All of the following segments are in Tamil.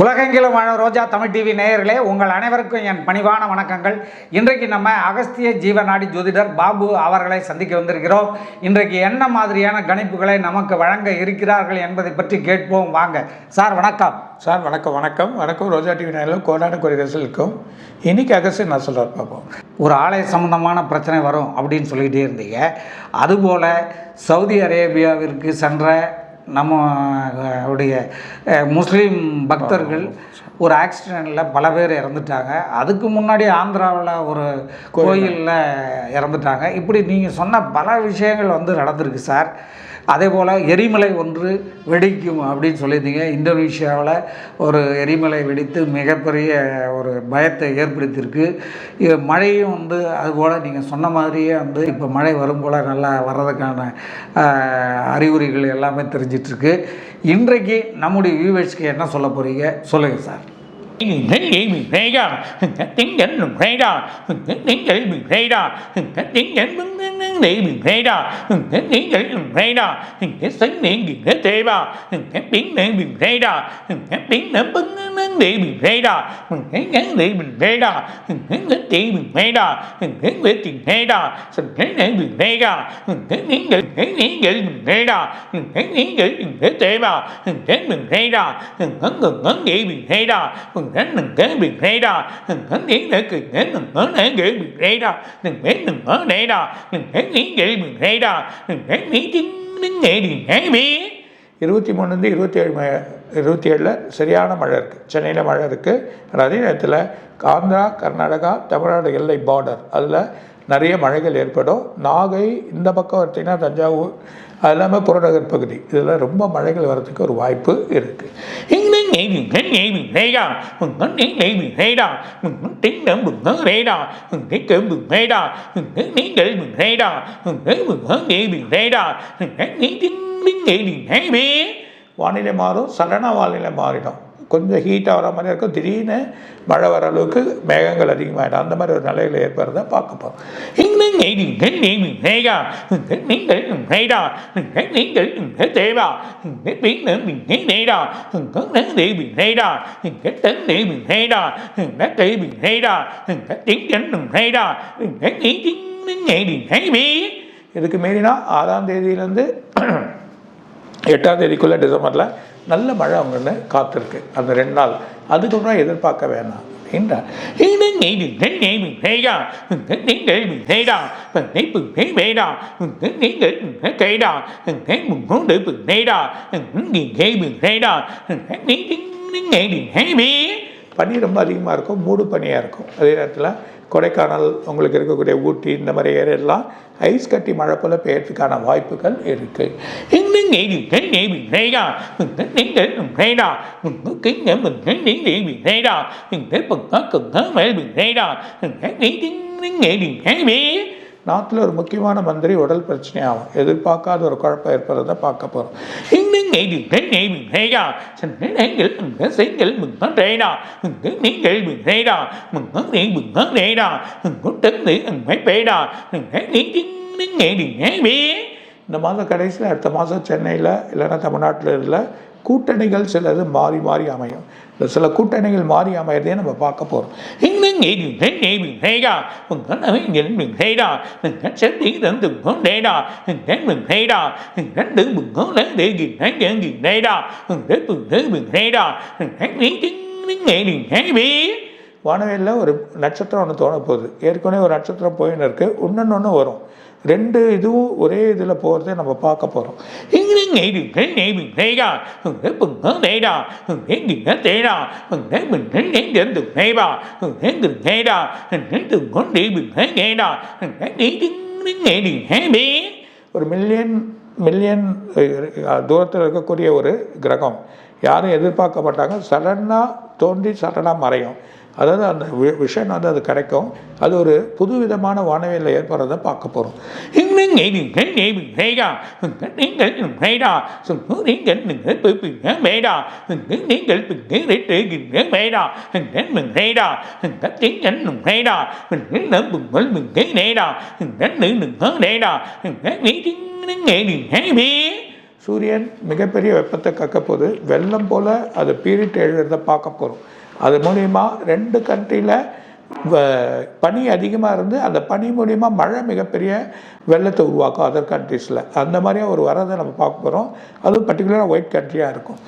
உலகெங்கிலும் வாழ ரோஜா தமிழ் டிவி நேயர்களே உங்கள் அனைவருக்கும் என் பணிவான வணக்கங்கள். இன்றைக்கு நம்ம அகஸ்திய ஜீவநாடி ஜோதிடர் பாபு அவர்களை சந்திக்க வந்திருக்கிறோம். இன்றைக்கு என்ன மாதிரியான கணிப்புகளை நமக்கு வழங்க இருக்கிறார்கள் என்பதை பற்றி கேட்போம். வாங்க. சார் வணக்கம். சார் வணக்கம் வணக்கம். வணக்கம் ரோஜா டிவி நேரில் கோடான குறைகள் இருக்கும். இன்னைக்கு அகஸ்ட் நான் சொல்கிறார் பார்ப்போம் ஒரு ஆலய சம்பந்தமான பிரச்சனை வரும் அப்படின்னு சொல்லிக்கிட்டே இருந்தீங்க. அதுபோல் சவுதி அரேபியாவிற்கு சென்ற நம்ம உடைய முஸ்லீம் பக்தர்கள் ஒரு ஆக்சிடெண்ட்டில் பல பேர் இறந்துட்டாங்க. அதுக்கு முன்னாடி ஆந்திராவில் ஒரு கோயிலில். இறந்துட்டாங்க. இப்படி நீங்கள் சொன்ன பல விஷயங்கள் வந்து நடந்திருக்கு சார். அதே போல் எரிமலை ஒன்று வெடிக்கும் அப்படின்னு சொல்லியிருந்தீங்க. இந்தோனேஷியாவில் ஒரு எரிமலை வெடித்து மிகப்பெரிய ஒரு பயத்தை ஏற்படுத்தியிருக்கு. மழையும் வந்து அதுபோல் நீங்கள் சொன்ன மாதிரியே வந்து இப்போ மழை வரும் போல் நல்லா வர்றதுக்கான அறிகுறிகள் எல்லாமே தெரிஞ்சிட்ருக்கு. இன்றைக்கு நம்முடைய வியூவர்ஸ்க்கு என்ன சொல்ல போகிறீங்க சொல்லுங்கள் sir. Đến đừng kế bị thế đó đừng có nghĩ để cười đến đừng có để nghĩ bị thế đó đừng để đừng có để đó đừng để nghĩ nghĩ bị thế đó đừng để nghĩ tiếng đến nghệ thì hãy biết இருபத்தி மூணுலேருந்து இருபத்தி ஏழு ம இருபத்தி ஏழில் சரியான மழை இருக்குது சென்னையில் மழை இருக்குது அதே நேரத்தில் ஆந்திரா கர்நாடகா தமிழ்நாடு எல்லை பார்டர் அதில் நிறைய மழைகள் ஏற்படும் நாகை இந்த பக்கம் பார்த்தீங்கன்னா தஞ்சாவூர் அது இல்லாமல் புறநகர் பகுதி இதில் ரொம்ப மழைகள் வர்றதுக்கு ஒரு வாய்ப்பு இருக்குது Tiếng đến nghệ bị thế nghệ bị thế đó Mừng có tiếng nghệ bị thế đó Mừng có tiếng đến mừng có thế đó Mừng cái cơm mừng thế đó Mừng cái tiếng nghệ mừng thế đó Mừng đừng đến đừng kế biệt đây đó đừng đến nghĩ để cực đến đừng có để gửi biệt đây đó đừng đến đừng có இருபத்தி மூணுலேருந்து இருபத்தி ஏழு இருபத்தி ஏழில் சரியான மழை இருக்குது சென்னையில் மழை இருக்குது அதே நேரத்தில் ஆந்திரா கர்நாடகா தமிழ்நாடு எல்லை பார்டர் அதில் நிறைய மழைகள் ஏற்படும் நாகை இந்த பக்கம் எடுத்திங்கன்னா தஞ்சாவூர் அது இல்லாமல் புறநகர் பகுதி இதில் ரொம்ப மழைகள் வர்றதுக்கு ஒரு வாய்ப்பு இருக்குது வானிலை மாறும் சடனாக வானிலை மாறிடும் கொஞ்சம் ஹீட் ஆகிற மாதிரி இருக்கும் திடீர்னு மழை வர அளவுக்கு மேகங்கள் அதிகமாகிடும் அந்த மாதிரி ஒரு நிலையில் ஏற்படுறத பார்க்க போகிறோம் இதுக்கு மீறினா ஆறாம் தேதியிலேருந்து எட்டாம் தேதிக்குள்ளே டிசம்பரில் நல்ல மழை அவங்கள காத்திருக்கு அந்த ரெண்டு நாள் அதுக்கப்புறம் எதிர்பார்க்க வேணாம் பனி ரொம்ப அதிகமாக இருக்கும் மூடு பனியாக இருக்கும் அதே நேரத்தில் கொடைக்கானல் உங்களுக்கு இருக்கக்கூடிய ஊட்டி இந்த மாதிரி ஏரியெல்லாம் ஐஸ் கட்டி மழை போல பெய்யறதுக்கான வாய்ப்புகள் இருக்குது நாட்டில் ஒரு முக்கியமான மந்திரி உடல் பிரச்சனை ஆகும் எதிர்பார்க்காத ஒரு குழப்பம் இருப்பதை பார்க்க போகிறோம் இந்த மாதம் கடைசியில் அடுத்த மாதம் சென்னையில் இல்லைன்னா தமிழ்நாட்டில் இதில் கூட்டணிகள் சிலது மாறி மாறி அமையும் இந்த சில கூட்டணிகள் மாறி அமையறதே நம்ம பார்க்க போகிறோம் வானவேலில் ஒரு நட்சத்திரம் ஒன்று தோண போகுது ஏற்கனவே ஒரு நட்சத்திரம் போயின்னு இருக்குது இன்னொன்று ஒன்று வரும் ரெண்டு இதுவும் ஒரே இதில் போகிறதே நம்ம பார்க்க போகிறோம் ஒரு மில்லியன் மில்லியன் தூரத்தில் இருக்கக்கூடிய ஒரு கிரகம் யாரும் எதிர்பார்க்க மாட்டாங்க சடனாக தோன்றி சடனாக மறையும் அதாவது அந்த விஷன் வந்து அது கிடைக்கும் அது ஒரு புது விதமான வானவியில் ஏற்படுறதை பார்க்க போகிறோம் சூரியன் மிகப்பெரிய வெப்பத்தை கக்கப்போது வெள்ளம் போல் அது பீரிட் எழுதுறத பார்க்க போகிறோம் அது மூலிமா ரெண்டு கண்ட்ரியில் பனி அதிகமாக இருந்து அந்த பனி மூலிமா மழை மிகப்பெரிய வெள்ளத்தை உருவாக்கும் அதர் கண்ட்ரீஸில் அந்த மாதிரியாக ஒரு வரதை நம்ம பார்க்க போகிறோம் அதுவும் பர்டிகுலராக ஒயிட் கண்ட்ரியாக இருக்கும்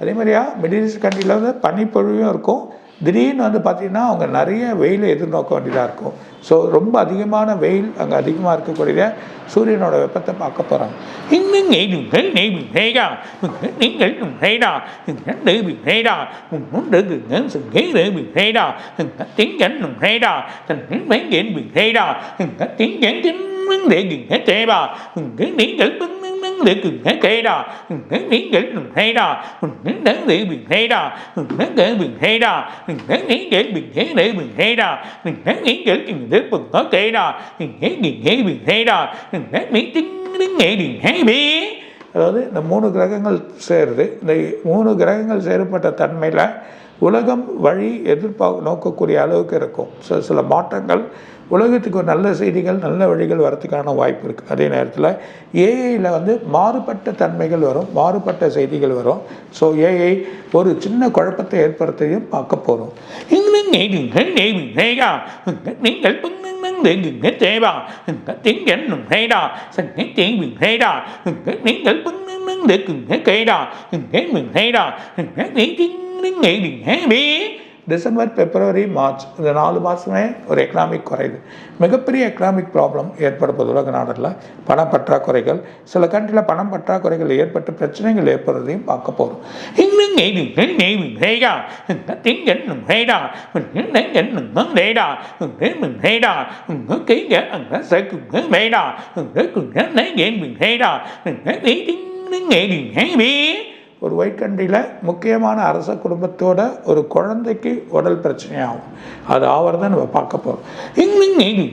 அதே மாதிரியா மிடில் ஈஸ்ட் கண்ட்ரியில் வந்து பனிப்பொழிவும் இருக்கும் திடீர்னு வந்து பார்த்திங்கன்னா அவங்க நிறைய வெயிலை எதிர்நோக்க வேண்டியதாக இருக்கும். ஸோ ரொம்ப அதிகமான வெயில் அங்கே அதிகமாக இருக்கக்கூடிய சூரியனோட வெப்பத்தை பார்க்க போகிறாங்க அதாவது இந்த மூணு கிரகங்கள் சேருது இந்த மூணு கிரகங்கள் சேரப்பட்ட தன்மையில் உலகம் வழி எதிர்பார்க்க நோக்கக்கூடிய அளவுக்கு இருக்கும் சில சில மாற்றங்கள் உலகத்துக்கு ஒரு நல்ல செய்திகள் நல்ல வழிகள் வரத்துக்கான வாய்ப்பு இருக்குது அதே நேரத்தில் ஏஐயில் வந்து மாறுபட்ட தன்மைகள் வரும் மாறுபட்ட செய்திகள் வரும். ஸோ ஏஐ ஒரு சின்ன குழப்பத்தை ஏற்படுத்தையும் பார்க்க போகிறோம் நீங்கள் நீங்கள் தேவா திங்கன்னும் ஹேடா சங்கை தேவி ஹேடா நீங்கள் கைடா ஹேடா நீ திங்க டிசம்பர் பிப்ரவரி மார்ச் இந்த நாலு மாதமே ஒரு எக்கனாமிக் குறையுது மிகப்பெரிய எக்கனாமிக் ப்ராப்ளம் ஏற்பட உலக நாடுகளில் பண பற்றாக்குறைகள் சில கண்ட்ரியில் பணம் பற்றாக்குறைகள் ஏற்பட்டு பிரச்சனைகள் ஏற்படுறதையும் பார்க்க போகிறோம் இன்னும் ஒரு ஒயிட் கண்ட்ரியில் முக்கியமான அரச குடும்பத்தோட ஒரு குழந்தைக்கு உடல் பிரச்சனையாகும் அது ஆவறதை நம்ம பார்க்க போகிறோம் நீங்கள்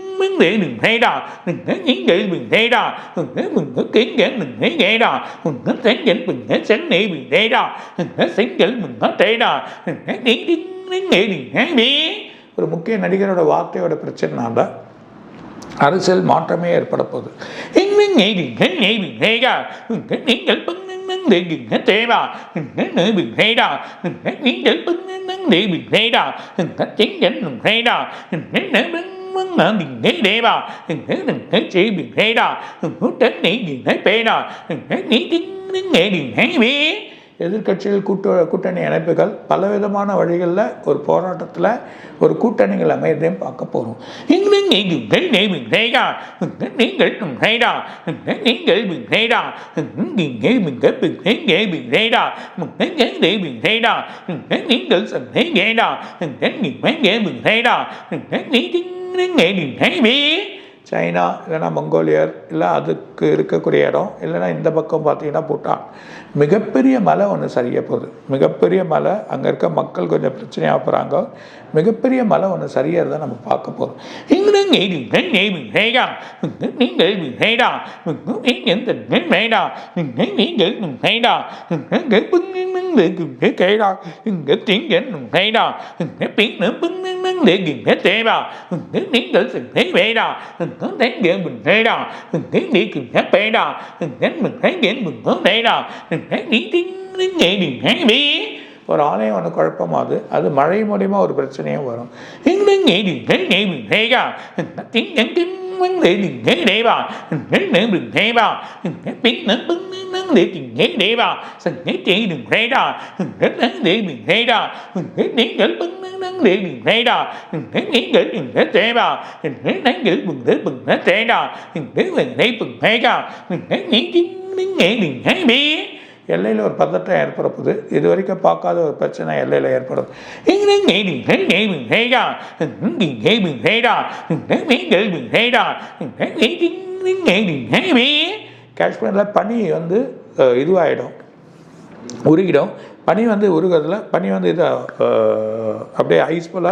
ஹேடா நீங்கள் இந்த தேவா நீன் ஹேடா நேவி ஹேடா முன்னேறி தேடா நீ நேவி ஹேவே ட்ரம்ப்போட செயலில் விசா இன்னொன்று ஒரு மாற்றத்தை ஏற்படுத்தும் அது ஒரு குழப்பத்தை வரதை பார்க்க போகிறோம் இன்னும் நீங்கள் நேவி ஹேடா நீங்கள் திங்க தேவா திங்க திம்மிங் ஹேடா நீங்கள் ஹேடா கிங்க ஹேடா செங்கல் பிங்க சென்னை ஹேடா செங்கல் முன்ன தேடா நீ திங்க ஒரு முக்கிய நடிகரோட வார்த்தையோட பிரச்சனைனால அரசியல் மாற்றமே ஏற்பட போகுது இன்னும் நீங்கள் ஹேடா நீங்கள் நீங்கள் திங்கள் ஹேடா தேவா செய்வி ஹேடா கூட்டணி பேடா நீ திங்க எதிர்க்கட்சிகள் கூட்டு கூட்டணி இணைப்புகள் பலவிதமான வழிகளில் ஒரு போராட்டத்தில் ஒரு கூட்டணிகள் அமையதையும் பார்க்க போகிறோம் இன்னும் நீங்கள் நேவி ஹேடா நீங்கள் ஹேடா நீங்கள் ஹேடா நீங்கள் மிக பிங்க ஹேடா தேவி ஹேடா நீங்கள் சந்தை ஹேடா நீங்கள் ஹேடா நீ ஹேவி சைனா இல்லைன்னா மங்கோலியர் இல்லை அதுக்கு இருக்கக்கூடிய இடம் இல்லைன்னா இந்த பக்கம் பார்த்தீங்கன்னா பூட்டான். மிகப்பெரிய மலை ஒன்று சரிய போகுது. மிகப்பெரிய மலை அங்கே இருக்க மக்கள் கொஞ்சம் பிரச்சனையாக போகிறாங்க மிகப்பெரிய மலை ஒன்று சரியறதை நம்ம பார்க்க போகிறோம் இன்னும் நீங்கள் ஒரு நேவி ஹேடா நீங்கள் ஹேடா நீங்கள் மேடா நீங்கள் ஹேடா கேடா இங்கே எல்லையில் ஒரு பதட்டம் ஏற்படப்போகுது இது வரைக்கும் பார்க்காத ஒரு பிரச்சனை எல்லையில் ஏற்படும் காஷ்மீரில் பனி வந்து இதுவாகிடும் உருகிடும் பனி வந்து உருகிறதுல பனி வந்து இதை அப்படியே ஐஸ் போல்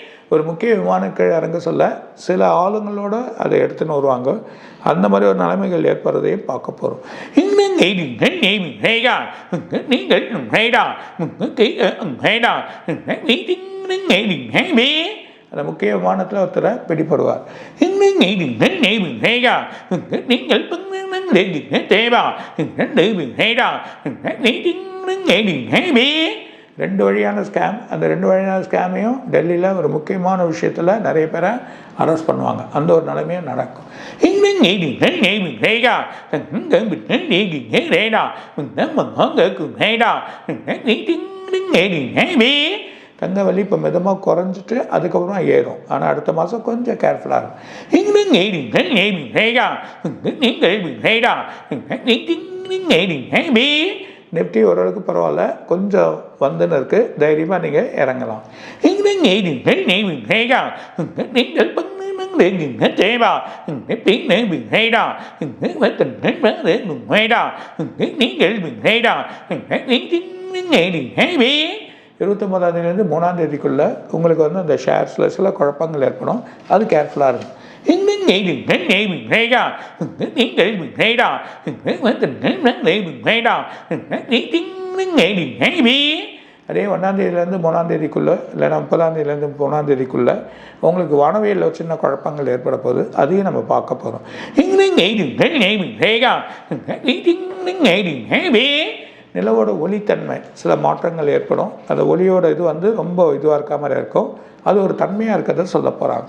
ஒரு முக்கிய விமான கீழ் இறங்க சொல்ல சில ஆளுங்களோட அதை எடுத்துன்னு வருவாங்க. அந்த மாதிரி ஒரு நிலைமைகள் ஏற்படுறதையும் பார்க்க போகிறோம் அந்த முக்கிய விமானத்தில் ஒருத்தரை பிடிப்படுவார் தேவா ரெண்டு வழியான ஸ்கேம் அந்த ரெண்டு வழியான ஸ்கேமையும் டெல்லியில் ஒரு முக்கியமான விஷயத்தில் நிறைய பேரை அரெஸ்ட் பண்ணுவாங்க அந்த ஒரு நிலைமையும் நடக்கும் தங்கவலி இப்போ மிதமாக குறைஞ்சிட்டு அதுக்கப்புறம் ஏறும் ஆனால் அடுத்த மாதம் கொஞ்சம் கேர்ஃபுல்லாக இருக்கும் நிஃப்டி ஓரளவுக்கு பரவாயில்ல. கொஞ்சம் வந்துன்னு இருக்குது தைரியமாக நீங்கள் இறங்கலாம். இருபத்தொம்பதாம் தேதியிலேருந்து மூணாம் தேதிக்குள்ளே உங்களுக்கு வந்து அந்த ஷேர்ஸில் சில குழப்பங்கள் ஏற்படும். அது கேர்ஃபுல்லாக இருக்கும் அதே ஒன்றாம் தேதியிலேருந்து மூணாம் தேதிக்குள்ளே இல்லைன்னா முப்பதாம் தேதியிலேருந்து மூணாம் தேதிக்குள்ளே உங்களுக்கு வானவியலில் சின்ன குழப்பங்கள் ஏற்பட போகுது. அதையும் நம்ம பார்க்க போகிறோம் நிலவோட ஒளித்தன்மை சில மாற்றங்கள் ஏற்படும். அந்த ஒளியோட இது வந்து ரொம்ப இதுவாக இருக்க மாதிரி இருக்கும். அது ஒரு தன்மையாக இருக்கிறத சொல்ல போகிறாங்க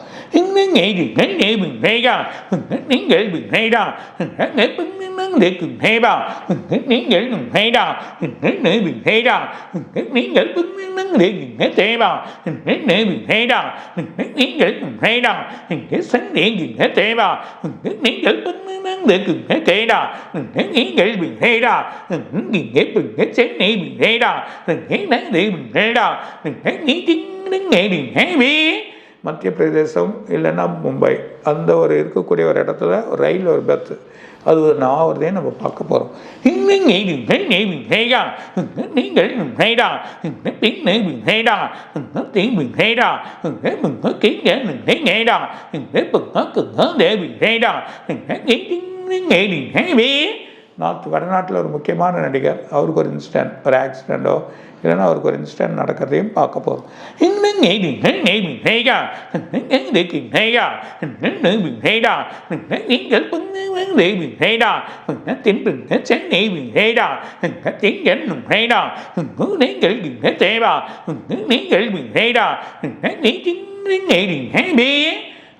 மத்திய பிரதேசம் இல்லைன்னா மும்பை அந்த ஒரு இருக்கக்கூடிய ஒரு இடத்துல ஒரு ரயில் ஒரு பத்து அது ஒரு நாவறதையும் நம்ம பார்க்க போகிறோம் நார்த் வடநாட்டில் ஒரு முக்கியமான நடிகர் அவருக்கு ஒரு இன்சிடென்ட் ஒரு ஆக்சிடெண்ட்டோ இல்லைன்னா அவருக்கு ஒரு இன்சிடென்ட் நடக்கிறதையும் பார்க்க போகிறோம்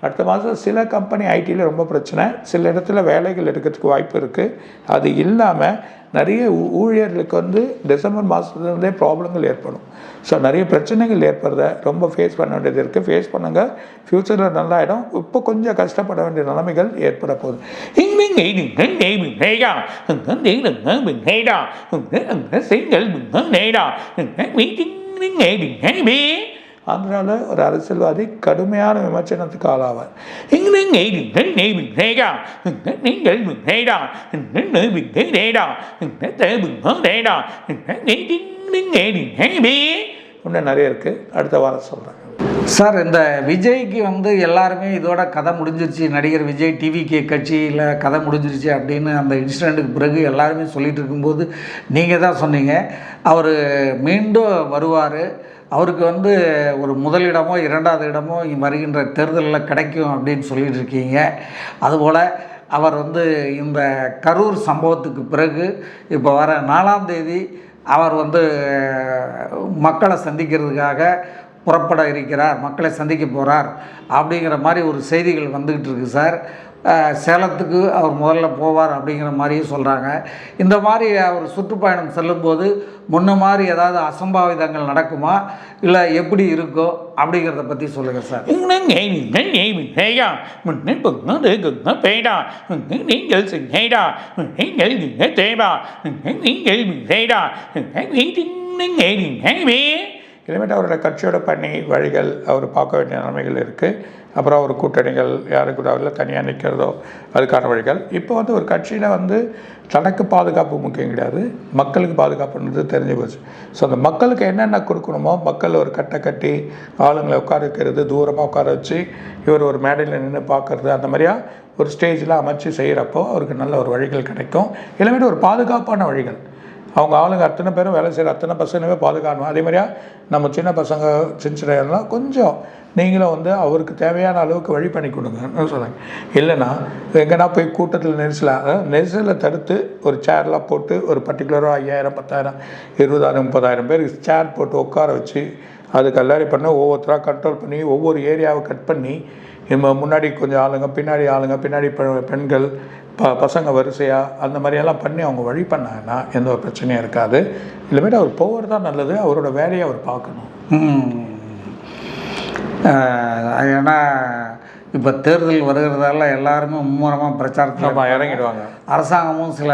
அடுத்த மாதம் சில கம்பெனி ஐடியில் ரொம்ப பிரச்சனை சில இடத்துல வேலைகள் எடுக்கிறதுக்கு வாய்ப்பு இருக்குது அது இல்லாமல் நிறைய ஊ- ஊழியர்களுக்கு வந்து டிசம்பர் மாதத்துலேருந்தே ப்ராப்ளங்கள் ஏற்படும் ஸோ நிறைய பிரச்சனைகள் ஏற்படுறத ரொம்ப ஃபேஸ் பண்ண வேண்டியது இருக்குது ஃபேஸ் பண்ணுங்கள் ஃப்யூச்சரில் நல்லாயிடும் இப்போ கொஞ்சம் கஷ்டப்பட வேண்டிய நிலைமைகள் ஏற்பட போகுது ஆந்திராவில் ஒரு அரசியல்வாதி கடுமையான விமர்சனத்துக்கு ஆளாவார் இன்னும் நிறைய இருக்குது அடுத்த வாரம் சொல்கிறேன் சார் இந்த விஜய்க்கு வந்து எல்லாருமே இதோட கதை முடிஞ்சிருச்சு நடிகர் விஜய் டிவிகே கட்சியில் கதை முடிஞ்சிருச்சு அப்படின்னு அந்த இன்சிடெண்ட்டுக்கு பிறகு எல்லாருமே சொல்லிட்டு இருக்கும்போது நீங்கள் தான் சொன்னீங்க அவர் மீண்டும் வருவார் அவருக்கு வந்து ஒரு முதலிடமோ இரண்டாவது இடமோ வருகின்ற தேர்தலில் கிடைக்கும் அப்படின்னு சொல்லிட்டு இருக்கீங்க அதுபோல் அவர் வந்து இந்த கரூர் சம்பவத்துக்கு பிறகு இப்போ வர நாலாம் தேதி அவர் வந்து மக்களை சந்திக்கிறதுக்காக புறப்பட இருக்கிறார் மக்களை சந்திக்க போகிறார் அப்படிங்கிற மாதிரி ஒரு செய்திகள் வந்துக்கிட்டு இருக்குது சார். சேலத்துக்கு அவர் முதல்ல போவார் அப்படிங்கிற மாதிரியும் சொல்கிறாங்க இந்த மாதிரி அவர் சுற்றுப்பயணம் செல்லும்போது முன்ன மாதிரி ஏதாவது அசம்பாவிதங்கள் நடக்குமா? இல்லை எப்படி இருக்கோ அப்படிங்கிறத பற்றி சொல்லுங்கள் சார். நீங்கள் செய்தா நீங்கள் தேவா நீங்கள் செய்தா நீங்கள் இனிமேட்டு அவரோட கட்சியோட பணி வழிகள் அவர் பார்க்க வேண்டிய நிலைமைகள் இருக்குது அப்புறம் அவர் கூட்டணிகள் யாரு கூட அவரில் தனியாக நிற்கிறதோ அதுக்கான வழிகள். இப்போ வந்து ஒரு கட்சியில் வந்து தனக்கு பாதுகாப்பு முக்கியம் கிடையாது. மக்களுக்கு பாதுகாப்புன்றது தெரிஞ்சு போச்சு. ஸோ அந்த மக்களுக்கு என்னென்ன கொடுக்கணுமோ மக்கள் ஒரு கட்டை கட்டி ஆளுங்களை உட்கார வைக்கிறது தூரமாக உட்கார வச்சு இவர் ஒரு மேடையில் நின்று பார்க்கறது அந்த மாதிரியா ஒரு ஸ்டேஜில் அமைச்சு செய்கிறப்போ அவருக்கு நல்ல ஒரு வழிகள் கிடைக்கும். இனிமேட்டு ஒரு பாதுகாப்பான வழிகள். அவங்க ஆளுங்க அத்தனை பேரும் வேலை செய்கிற அத்தனை பசங்களுமே பாதுகாக்கணும். அதே மாதிரியா நம்ம சின்ன பசங்க சின்ன சின்ன கொஞ்சம் நீங்களும் வந்து அவருக்கு தேவையான அளவுக்கு வழி பண்ணி கொடுங்கன்னு சொல்கிறாங்க இல்லைன்னா எங்கன்னா போய் கூட்டத்தில் நெரிசலாக நெரிசலை தடுத்து ஒரு சேர்லாம் போட்டு ஒரு பர்டிகுலராக ஐயாயிரம் பத்தாயிரம் இருபதாயிரம் முப்பதாயிரம் பேர் சேர் போட்டு உட்கார வச்சு அதுக்கு கல்லாரி பண்ண ஒவ்வொருத்தராக கண்ட்ரோல் பண்ணி ஒவ்வொரு ஏரியாவை கட் பண்ணி நம்ம முன்னாடி கொஞ்சம் ஆளுங்க பின்னாடி ஆளுங்க பின்னாடி பெண்கள் ப பசங்க வரிசையாக அந்த மாதிரியெல்லாம் பண்ணி அவங்க வழி பண்ணாங்கன்னா எந்த ஒரு பிரச்சனையும் இருக்காது. இல்லைமேட்டு அவர் போகிறது தான் நல்லது அவரோட வேலையை அவர் பார்க்கணும். ஏன்னா இப்போ தேர்தல் வருகிறதால எல்லாருமே மும்முரமாக பிரச்சாரத்தில் இறங்கிடுவாங்க. அரசாங்கமும் சில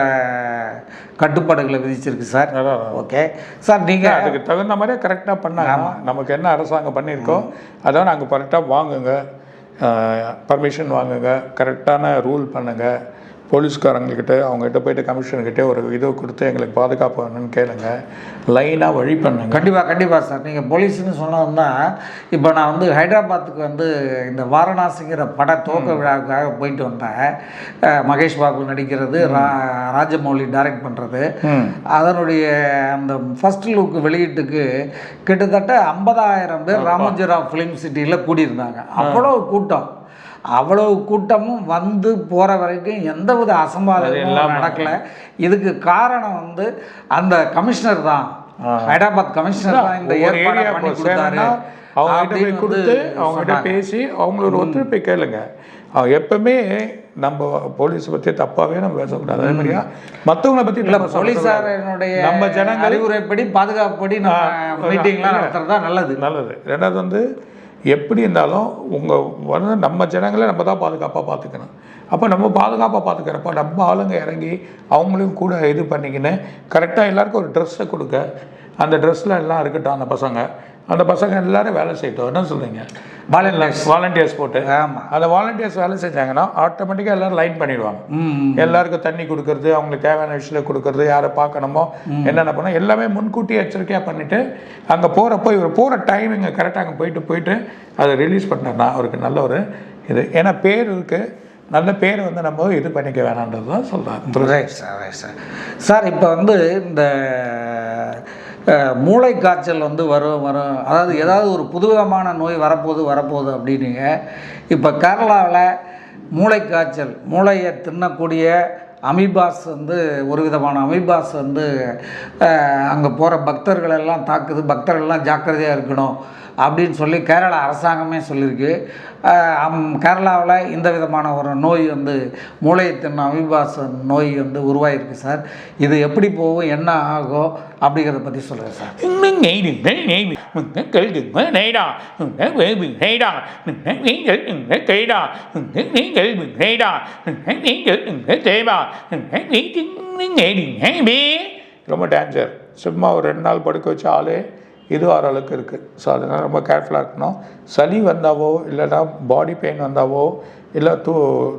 கட்டுப்பாடுகளை விதிச்சிருக்கு சார். ஓகே. சார் நீங்கள் அதுக்கு தகுந்த மாதிரியே கரெக்டாக பண்ணாங்க. நமக்கு என்ன அரசாங்கம் பண்ணியிருக்கோ அதான் நாங்கள் கரெக்டாக வாங்குங்க. பர்மிஷன் வாங்குங்க. கரெக்டான ரூல் பண்ணுங்கள் போலீஸ்காரங்கக்கிட்ட அவங்ககிட்ட போயிட்டு கமிஷனர்கிட்ட ஒரு இது கொடுத்து எங்களுக்கு பாதுகாப்பு வேணும்னு கேளுங்க. லைனாக வழி பண்ணுங்க. கண்டிப்பாக கண்டிப்பாக சார். நீங்கள் போலீஸ்னு சொன்னோம்னா இப்போ நான் வந்து ஹைதராபாத்துக்கு வந்து இந்த வாரணாசிங்கிற பட துவக்க விழாவுக்காக போயிட்டு வந்தேன். மகேஷ் பாபு நடிக்கிறது ரா ராஜமௌலி டைரக்ட் பண்ணுறது அதனுடைய அந்த ஃபர்ஸ்ட் லுக் வெளியீட்டுக்கு கிட்டத்தட்ட ஐம்பதாயிரம் பேர் ராமோஜிராவ் ஃபிலிம் சிட்டியில் கூடியிருந்தாங்க. அவ்வளோ கூட்டம். அவ்வளவு கூட்டமும் வந்து போகிற வரைக்கும் எந்தவித அசம்பாவிதமும் நடக்கல. இதுக்கு காரணம் வந்து அந்த கமிஷனர் தான். ஹைதராபாத் கமிஷனர் தான் இந்த ஏற்பாடை ஏரியா பண்ணி கொடுத்தாரு. அவங்ககிட்ட போய் கொடுத்து அவங்ககிட்ட. பேசி அவங்களோட ஒத்துழைப்பை கேளுங்க. அவங்க எப்பவுமே நம்ம போலீஸ் பற்றி தப்பாகவே நம்ம பேசக்கூடாது. அதே மாதிரியா? மற்றவங்கள பற்றி இல்ல. போலீசாரனுடைய நம்ம ஜனங்கள் அறிவுரைப்படி பாதுகாப்புப்படி நம்ம மீட்டிங்லாம் நடத்துறது தான் நல்லது. நல்லது. ரெண்டாவது வந்து எப்படி இருந்தாலும் உங்கள் வந்து நம்ம ஜனங்களை நம்ம தான் பாதுகாப்பாக பார்த்துக்கணும். அப்போ நம்ம பாதுகாப்பாக பார்த்துக்கிறப்ப நம்ம ஆளுங்க இறங்கி அவங்களையும் கூட இது பண்ணிக்கின்னு கரெக்டாக எல்லாருக்கும் ஒரு ட்ரெஸ்ஸை கொடுக்க அந்த ட்ரெஸ்ஸில் எல்லாம் இருக்கட்டும் அந்த பசங்க. அந்த பசங்க எல்லாரும் வேலை செய்யட்டும். என்ன சொல்றீங்க? Volunteers. வாலண்டியர்ஸ் போட்டு. ஆமா. அந்த வாலண்டியர்ஸ் வேலை செஞ்சாங்கன்னா ஆட்டோமேட்டிக்காக எல்லாரும் லைன் பண்ணிடுவாங்க எல்லாருக்கும் தண்ணி கொடுக்கறது அவங்களுக்கு தேவையான விஷயத்தை கொடுக்கறது யாரை பார்க்கணுமோ என்னென்ன பண்ணணும் எல்லாமே முன்கூட்டி எச்சரிக்கையாக பண்ணிட்டு அங்கே போகிறப்போ இவர் போகிற டைமிங்கை கரெக்டாக அங்கே போயிட்டு போயிட்டு அதை ரிலீஸ் பண்ணார்னா அவருக்கு நல்ல ஒரு இது. ஏன்னா பேர் இருக்குது நல்ல பேரை வந்து நம்ம இது பண்ணிக்க வேணான்றது தான் சொல்கிறாங்க right sir right sir sir இப்போ வந்து இந்த மூளை காய்ச்சல் வந்து வரும் வரும். அதாவது ஏதாவது ஒரு புதுவிதமான நோய் வரப்போகுது வரப்போகுது அப்படின்னீங்க. இப்போ கேரளாவில் மூளை காய்ச்சல் மூளையை தின்னக்கூடிய அமிபாஸ் வந்து ஒரு விதமான அமிபாஸ் வந்து அங்கே போகிற பக்தர்கள் எல்லாம் தாக்குது. பக்தர்கள்லாம் ஜாக்கிரதையாக இருக்கணும் அப்படின்னு சொல்லி கேரளா அரசாங்கமே சொல்லியிருக்கு கேரளாவில் இந்த விதமான ஒரு நோய் வந்து மூளையத்தின் தின்ன நோய் வந்து உருவாயிருக்கு சார். இது எப்படி போகும் என்ன ஆகும் அப்படிங்கிறத பற்றி சொல்லுங்கள் சார். ரொம்ப டேஞ்சர் சும்மா ஒரு ரெண்டு நாள் படுக்க வச்ச ஆளே இது ஓரளவுக்கு இருக்குது ஸோ அதனால் ரொம்ப கேர்ஃபுல்லாக இருக்கணும். சளி வந்தாவோ இல்லைனா பாடி பெயின் வந்தாவோ இல்லை தூ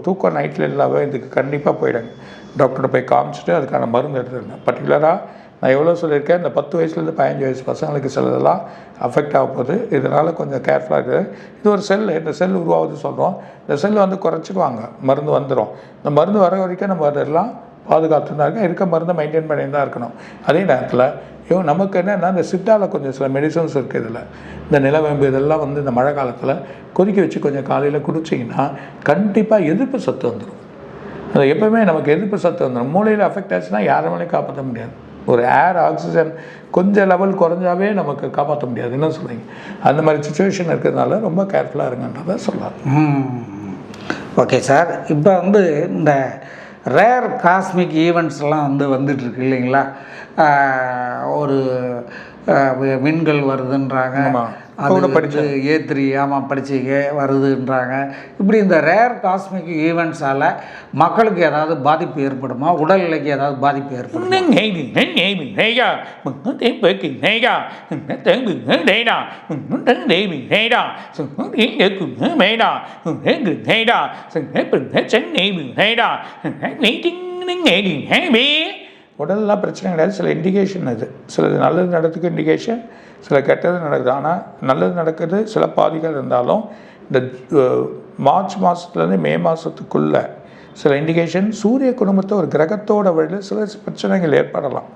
தூக்கம் நைட்டில் இல்லாவோ இதுக்கு கண்டிப்பாக போயிடுங்க. டாக்டர்கிட்ட போய் காமிச்சிட்டு அதுக்கான மருந்து எடுத்துருங்க. பர்டிகுலராக நான் எவ்வளோ சொல்லியிருக்கேன் இந்த பத்து வயசுலேருந்து பதினஞ்சு வயசு பசங்களுக்கு சிலதெல்லாம் அஃபெக்ட் ஆக போகுது. இதனால் கொஞ்சம் கேர்ஃபுல்லாக இருக்குது இது ஒரு செல் இந்த செல் உருவாகுது சொல்கிறோம் இந்த செல் வந்து குறைச்சிடுவாங்க மருந்து வந்துடும் இந்த மருந்து வர வரைக்கும் நம்ம அதெல்லாம் பாதுகாத்து தான் இருக்கோம். இருக்க மருந்தை மெயின்டைன் பண்ணி தான் இருக்கணும். அதே நேரத்தில் ஐயோ நமக்கு என்னென்னா இந்த சிட்டாவில் கொஞ்சம் சில மெடிசன்ஸ் இருக்குது இதில். இந்த நிலவேம்பு இதெல்லாம் வந்து இந்த மழை காலத்தில் கொதிக்க வச்சு கொஞ்சம் காலையில் குடிச்சிங்கன்னா கண்டிப்பாக எதிர்ப்பு சத்து வந்துடும் அது எப்பவுமே நமக்கு எதிர்ப்பு சத்து வந்துடும் மூளையில் அஃபெக்ட் ஆச்சுன்னா யாராலையும் காப்பாற்ற முடியாது. ஒரு ஏர் ஆக்சிஜன் கொஞ்சம் லெவல் குறைஞ்சாவே நமக்கு காப்பாற்ற முடியாது. என்ன சொல்றீங்க? அந்த மாதிரி சுச்சுவேஷன் இருக்கிறதுனால ரொம்ப கேர்ஃபுல்லாக இருங்கன்றதை சொல்லலாம் ஓகே சார். இப்போ வந்து இந்த ரேர் காஸ்மிக் ஈவெண்ட்ஸ்லாம் வந்து வந்துட்டுருக்கு இல்லைங்களா? ஒரு ஆஹ் விண்கள் வருதுன்றாங்க. வந்து ஏ த்ரீ ஆமாம் படிச்சீங்க வருதுன்றாங்க. இப்படி இந்த ரேர் காஸ்மிக் ஈவெண்ட்ஸால் மக்களுக்கு ஏதாவது பாதிப்பு ஏற்படுமா? உடல்நிலைக்கு ஏதாவது பாதிப்பு ஏற்படுமா? Nâng உடல்லாம் பிரச்சனை கிடையாது. சில இண்டிகேஷன் அது. சிலது நல்லது நடக்குதுக்கு இண்டிகேஷன் சில கெட்டது நடக்குது. ஆனால் நல்லது நடக்குது சில பாதிகள் இருந்தாலும் இந்த மார்ச் மாதத்துலேருந்து மே மாதத்துக்குள்ள சில இண்டிகேஷன் சூரிய குடும்பத்தை ஒரு கிரகத்தோட வழியில் சில பிரச்சனைகள் ஏற்படலாம்.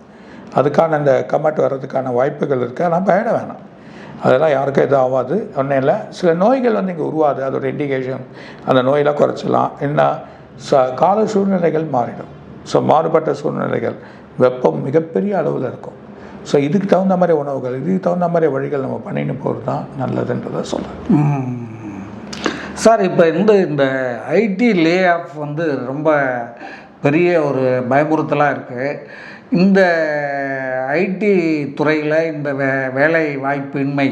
அதுக்கான இந்த கமெண்ட் வர்றதுக்கான வாய்ப்புகள் இருக்குது ஆனால் பயட வேணாம். அதெல்லாம் யாருக்கும் எதுவும் ஆகாது. ஒன்றும் இல்லை. சில நோய்கள் வந்து இங்கே உருவாது. அதோட இண்டிகேஷன் அந்த நோயெல்லாம் குறைச்சிடலாம். என்ன ச கால சூழ்நிலைகள் மாறிடும். ஸோ மாறுபட்ட சூழ்நிலைகள் வெப்பம் மிகப்பெரிய அளவில் இருக்கும். ஸோ இதுக்கு தகுந்த மாதிரி உணவுகள் இதுக்கு தகுந்த மாதிரி வழிகள் நம்ம பண்ணின்னு போகிறது தான் நல்லதுன்றதை சொல்கிறேன். சார் இப்போ இந்த இந்த ஐடி லே ஆஃப் வந்து ரொம்ப பெரிய ஒரு பயமுறுத்தலாக இருக்குது. இந்த ஐடி துறையில் இந்த வே வேலை வாய்ப்பின்மை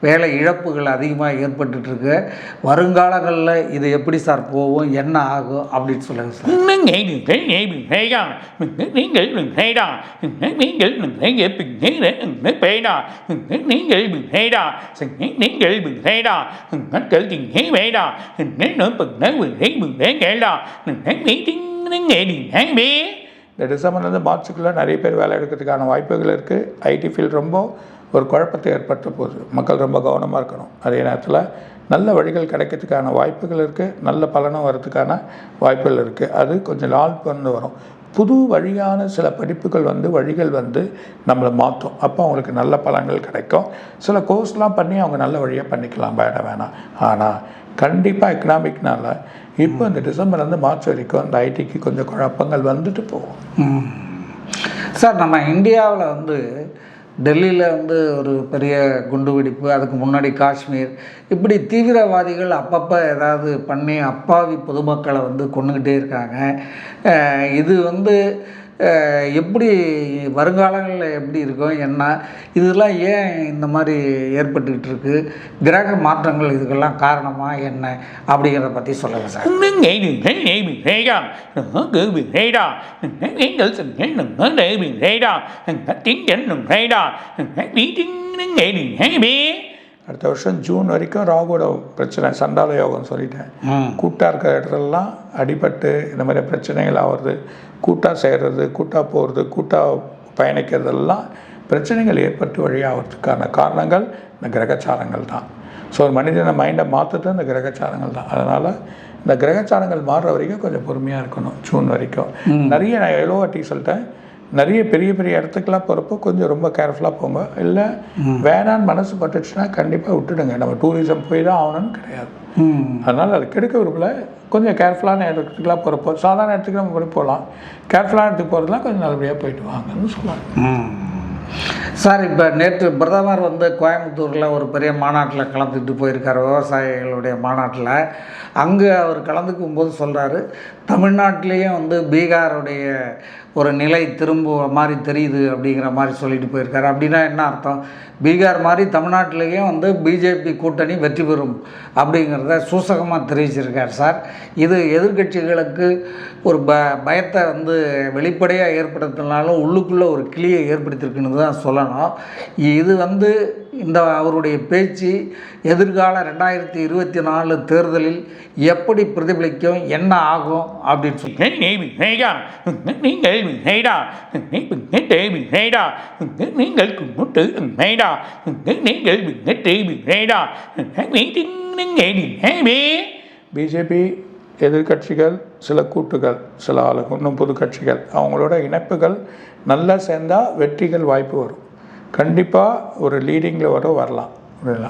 வேலை இழப்புகள் அதிகமாக ஏற்பட்டுருக்கு வருங்காலங்களில் இது எப்படி சார் போகும் என்ன ஆகும் அப்படின்னு சொல்லுங்கள் சார் Nâng ngày இந்த டிசம்பர்லேருந்து மார்ச்சுக்குள்ளே நிறைய பேர் வேலை எடுக்கிறதுக்கான வாய்ப்புகள் இருக்குது ஐடி ஃபீல்ட் ரொம்ப ஒரு குழப்பத்தை ஏற்படுத்த போகுது. மக்கள் ரொம்ப கவனமாக இருக்கணும். அதே நேரத்தில் நல்ல வழிகள் கிடைக்கிறதுக்கான வாய்ப்புகள் இருக்குது நல்ல பலனும் வரதுக்கான வாய்ப்புகள் இருக்குது அது கொஞ்சம் நாள் பண்ணு வரும். புது வழியான சில படிப்புகள் வந்து வழிகள் வந்து நம்மளை மாற்றும். அப்போ அவங்களுக்கு நல்ல பலன்கள் கிடைக்கும். சில கோர்ஸ்லாம் பண்ணி அவங்க நல்ல வழியாக பண்ணிக்கலாம். பயட வேணாம். ஆனால் கண்டிப்பாக எக்கனாமிக்னால் இப்போ இந்த டிசம்பர்லேருந்து மார்ச் வரைக்கும் அந்த ஐடிக்கு கொஞ்சம் குழப்பங்கள் வந்துட்டு போகும். சார் நம்ம இந்தியாவில் வந்து டெல்லியில் வந்து ஒரு பெரிய குண்டுவெடிப்பு அதுக்கு முன்னாடி காஷ்மீர் இப்படி தீவிரவாதிகள் அப்பப்போ ஏதாவது பண்ணி அப்பாவி பொதுமக்களை வந்து கொண்டுக்கிட்டே இருக்காங்க. இது வந்து எப்படி வருங்காலங்களில் எப்படி இருக்கும்? என்ன? இதெல்லாம் ஏன் இந்த மாதிரி ஏற்பட்டுக்கிட்டு இருக்கு? கிரக மாற்றங்கள் இதுக்கெல்லாம் காரணமாக என்ன? அப்படிங்கிறத பற்றி சொல்லுங்கள் சார். Nâng அடுத்த வருஷம் ஜூன் வரைக்கும் ராகுவோட பிரச்சனை சண்டால யோகம் சொல்லிட்டேன். கூட்டாக இருக்கிற இடத்துலலாம் அடிபட்டு இந்த மாதிரி பிரச்சனைகள் ஆகிறது கூட்டாக செய்கிறது கூட்டாக போகிறது கூட்டாக பயணிக்கிறதெல்லாம் பிரச்சனைகள் ஏற்பட்டு வழியாகிறதுக்கான காரணங்கள் இந்த கிரகச்சாரங்கள் தான். ஸோ ஒரு மனிதனை மைண்டை மாற்றுறது இந்த கிரகச்சாரங்கள் தான். அதனால் இந்த கிரகச்சாரங்கள் மாறுற வரைக்கும் கொஞ்சம் பொறுமையாக இருக்கணும் ஜூன் வரைக்கும். நிறைய நான் எவ்வளோ வாட்டி சொல்லிட்டேன். நிறைய பெரிய பெரிய இடத்துக்குலாம் போகிறப்போ கொஞ்சம் ரொம்ப கேர்ஃபுல்லாக போங்க. இல்லை வேணான்னு மனசு பட்டுச்சுன்னா கண்டிப்பாக விட்டுடுங்க. நம்ம டூரிசம் போய் தான் ஆகணும்னு கிடையாது. அதனால் அது கெடுக்க விரும்பல. கொஞ்சம் கேர்ஃபுல்லான இடத்துக்குலாம் போகிறப்போ சாதாரண இடத்துக்கு நம்ம கூட போகலாம். கேர்ஃபுல்லான இடத்துக்கு போகிறதுலாம் கொஞ்சம் நல்லபடியாக போயிட்டு வாங்கன்னு சொல்லலாம். சார் இப்போ நேற்று பிரதமர் வந்து கோயம்புத்தூரில் ஒரு பெரிய மாநாட்டில் கலந்துக்கிட்டு போயிருக்கார் விவசாயிகளுடைய மாநாட்டில். அங்கே அவர் கலந்துக்கும் போது சொல்கிறாரு தமிழ்நாட்டிலேயும் வந்து பீகாருடைய ஒரு நிலை திரும்புகிற மாதிரி தெரியுது அப்படிங்கிற மாதிரி சொல்லிட்டு போயிருக்காரு. அப்படின்னா என்ன அர்த்தம்? பீகார் மாதிரி தமிழ்நாட்டிலேயும் வந்து பிஜேபி கூட்டணி வெற்றி பெறும் அப்படிங்கிறத சூசகமாக தெரிவிச்சிருக்கார் சார். இது எதிர்க்கட்சிகளுக்கு ஒரு ப பயத்தை வந்து வெளிப்படையாக ஏற்படுத்தினாலும் உள்ளுக்குள்ளே ஒரு கிளியை ஏற்படுத்தியிருக்குன்னு தான் சொல்லணும் இது வந்து இந்த அவருடைய பேச்சு எதிர்கால ரெண்டாயிரத்தி இருபத்தி நாலு தேர்தலில் எப்படி பிரதிபலிக்கும் என்ன ஆகும் அப்படின்னு சொல்லி நீங்கள் ngày bị hay ra Những BJP எதிர்க்கட்சிகள் சில கூட்டுகள் சில ஆளுங்க இன்னும் புது கட்சிகள் அவங்களோட இணைப்புகள் நல்லா சேர்ந்தால் வெற்றிகள் வாய்ப்பு வரும். கண்டிப்பாக ஒரு லீடிங்கில் வர வரலாம்.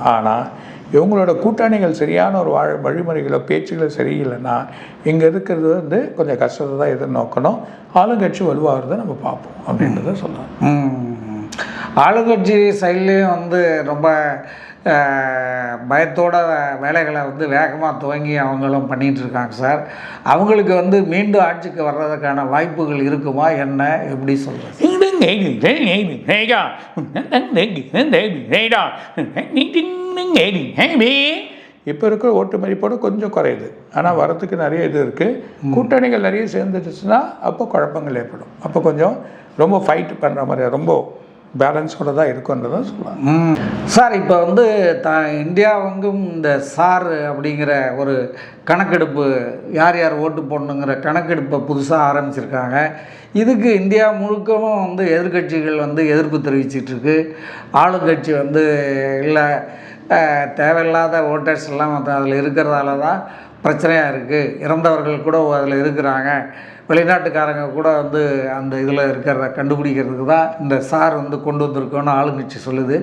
ஆனால் இவங்களோட கூட்டணிகள் சரியான ஒரு வாழ் வழிமுறைகளோ பேச்சுகளோ சரியில்லைன்னா இங்கே இருக்கிறது வந்து கொஞ்சம் கஷ்டத்தை தான் எதிர்நோக்கணும். ஆளுங்கட்சி வலுவாகிறத நம்ம பார்ப்போம் அப்படின்றத சொல்லலாம். ம். ஆளுங்கட்சி சைட்லேயும் வந்து ரொம்ப பயத்தோட வேலைகளை வந்து வேகமாக துவங்கி அவங்களும் பண்ணிகிட்டு இருக்காங்க சார். அவங்களுக்கு வந்து மீண்டும் ஆட்சிக்கு வர்றதுக்கான வாய்ப்புகள் இருக்குமா? என்ன? எப்படி சொல்கிறது இப்போ இருக்கிற ஓட்டு மதிப்போட கொஞ்சம் குறையுது. ஆனால் வரத்துக்கு நிறைய இது இருக்குது கூட்டணிகள் நிறைய சேர்ந்துடுச்சுன்னா அப்போ குழப்பங்கள் ஏற்படும். அப்போ கொஞ்சம் ரொம்ப ஃபைட் பண்ணுற மாதிரி ரொம்ப பேலன்ஸோடு தான் இருக்குன்றதை சொல்லலாம். சார் இப்போ வந்து த இந்தியாவெங்கும் இந்த சார் அப்படிங்கிற ஒரு கணக்கெடுப்பு யார் யார் ஓட்டு போடணுங்கிற கணக்கெடுப்பை புதுசாக ஆரம்பிச்சிருக்காங்க. இதுக்கு இந்தியா முழுக்கவும் வந்து எதிர்க்கட்சிகள் வந்து எதிர்ப்பு தெரிவிச்சிட்ருக்கு. ஆளுங்கட்சி வந்து இல்லை தேவையில்லாத ஓட்டர்ஸ் எல்லாம் அதில் இருக்கிறதால தான் பிரச்சனையாக இருக்குது இறந்தவர்கள் கூட அதில் இருக்கிறாங்க. வெளிநாட்டுக்காரங்க கூட வந்து அந்த இதில் இருக்கிறத கண்டுபிடிக்கிறதுக்கு தான் இந்த சார் வந்து கொண்டு வந்திருக்கோன்னு ஆளுங்கட்சி சொல்லுது.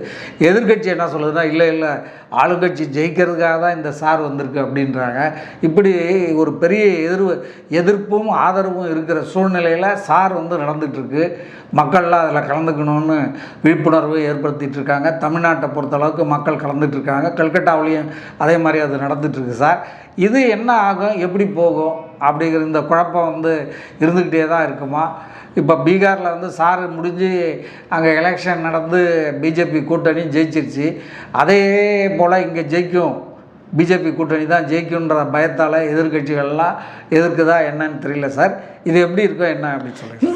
எதிர்க்கட்சி என்ன சொல்லுதுன்னா இல்லை இல்லை ஆளுங்கட்சி ஜெயிக்கிறதுக்காக தான் இந்த சார் வந்திருக்கு அப்படின்றாங்க. இப்படி ஒரு பெரிய எதிர்வு எதிர்ப்பும் ஆதரவும் இருக்கிற சூழ்நிலையில் சார் வந்து நடந்துகிட்ருக்கு. மக்கள்லாம் அதில் கலந்துக்கணும்னு விழிப்புணர்வு ஏற்படுத்திகிட்டு இருக்காங்க தமிழ்நாட்டை பொறுத்தளவுக்கு மக்கள் கலந்துகிட்ருக்காங்க. கல்கட்டாவிலையும் அதே மாதிரி அது நடந்துகிட்ருக்கு சார். இது என்ன ஆகும்? எப்படி போகும்? அப்படிங்கிற இந்த குழப்பம் வந்து இருந்துக்கிட்டே தான் இருக்குமா இப்போ பீகாரில் வந்து சார் முடிஞ்சு அங்கே எலெக்ஷன் நடந்து பிஜேபி கூட்டணி ஜெயிச்சிருச்சு அதே போல் இங்கே ஜெயிக்கும் பிஜேபி கூட்டணி தான் ஜெயிக்குன்ற பயத்தால் எதிர்க்கட்சிகள்லாம் எதிர்க்குதா என்னன்னு தெரியல சார் இது எப்படி இருக்கும் என்ன அப்படின்னு சொல்லுங்கள்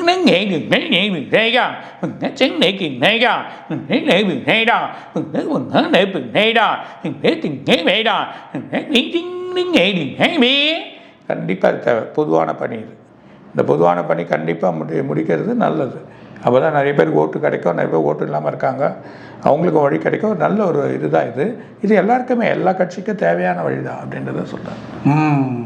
கண்டிப்பாக அது தேவை. பொதுவான பணி இது. இந்த பொதுவான பணி கண்டிப்பாக முடி முடிக்கிறது நல்லது. அப்போ தான் நிறைய பேருக்கு ஓட்டு கிடைக்கும் நிறைய பேர் ஓட்டு இல்லாமல் இருக்காங்க. அவங்களுக்கு வழி கிடைக்கும். ஒரு நல்ல ஒரு இதுதான் இது. இது எல்லாருக்குமே எல்லா கட்சிக்கும் தேவையான வழி தான் அப்படின்றத சொல்கிறேன்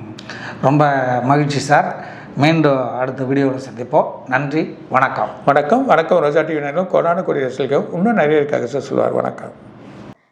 ரொம்ப மகிழ்ச்சி சார். மீண்டும் அடுத்த வீடியோவில் சந்திப்போம். நன்றி வணக்கம். வணக்கம். வணக்கம். ரோஜா டிவி நேரம். கொரோனா குடியரசுகள் இன்னும் நிறைய இருக்காங்க சார். சொல்லுவார். வணக்கம்.